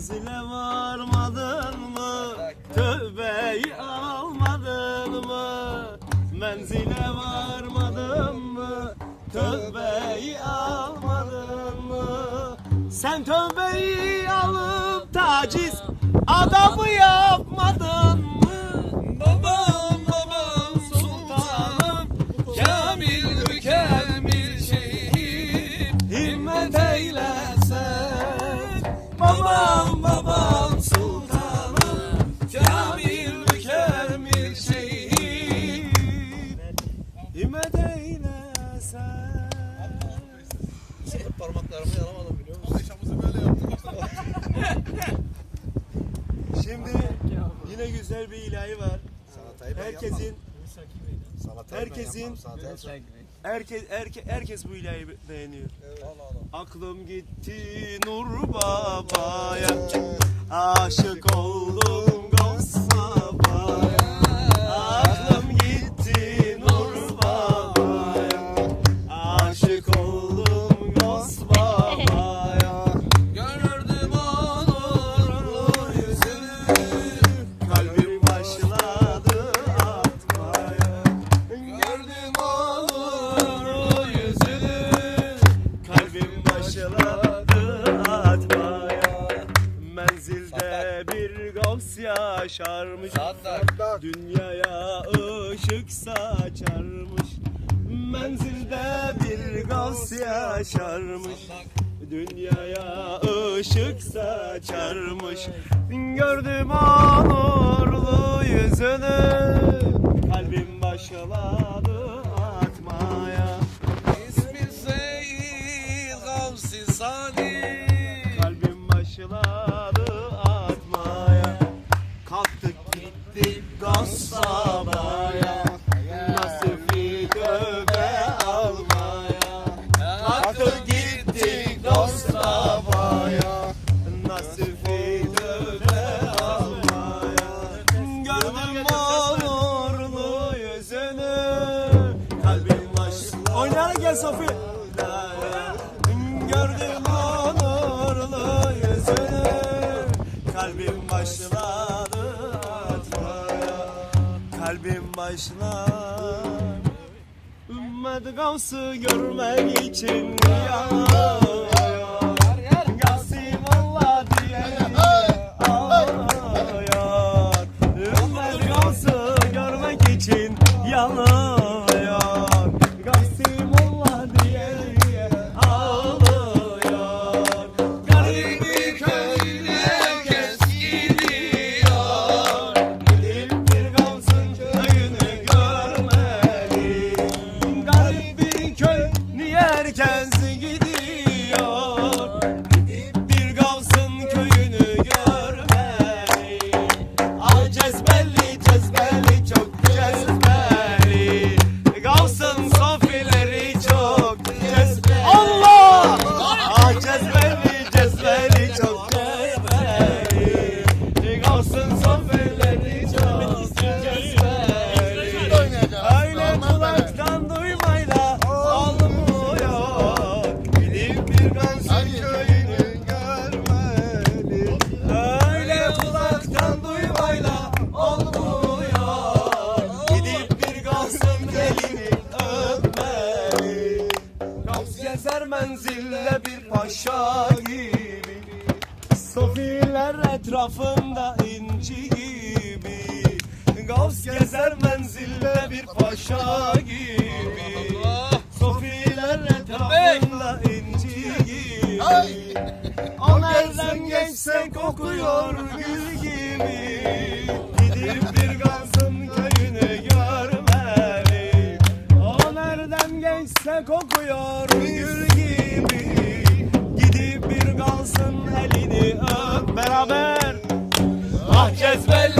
Menzile varmadın mı? Tövbeyi almadın mı? Menzile varmadın mı? Tövbeyi almadın mı? Sen tövbeyi alıp taciz adamı yapmadın mı? Parmaklarımı yalamadım biliyor musun? Yaşamızı böyle yaptık. Şimdi yine güzel bir ilahi var Salatayı ben Herkesin. Salatayı herkesin- sen- Herkes herke, herkes bu ilahi be- beğeniyor. Allah. Aklım gitti Nur Baba'ya Aşık yaşarmış Dünyaya ışık saçarmış. Menzilde bir gavs yaşarmış. Dünyaya ışık saçarmış. Gördüm o nurlu yüzünü. Kalbim başladı Kalktık gittik Gostaba'ya Nasifi tövbe almaya? Kalktık gittik Gostaba'ya Nasifi tövbe almaya? Gördüm o nurlu yüzünü? Kalbim başladı Oynayarak gel Sofi Gördüm o nurlu yüzünü? Kalbim başladı Kalbim başlar. Ümmet Gavs'ı görmek için görmek için yanıyor menzille bir paşa gibi. Sofiler etrafında inci gibi. Gavs gezer menzille bir paşa gibi. Sofiler etrafında inci gibi. O nereden geçse kokuyor gül gibi. Gidip bir Gavs'ın köyünü görmeli. O nereden geçse kokuyor alsın elini öp. Beraber. Ah cezbel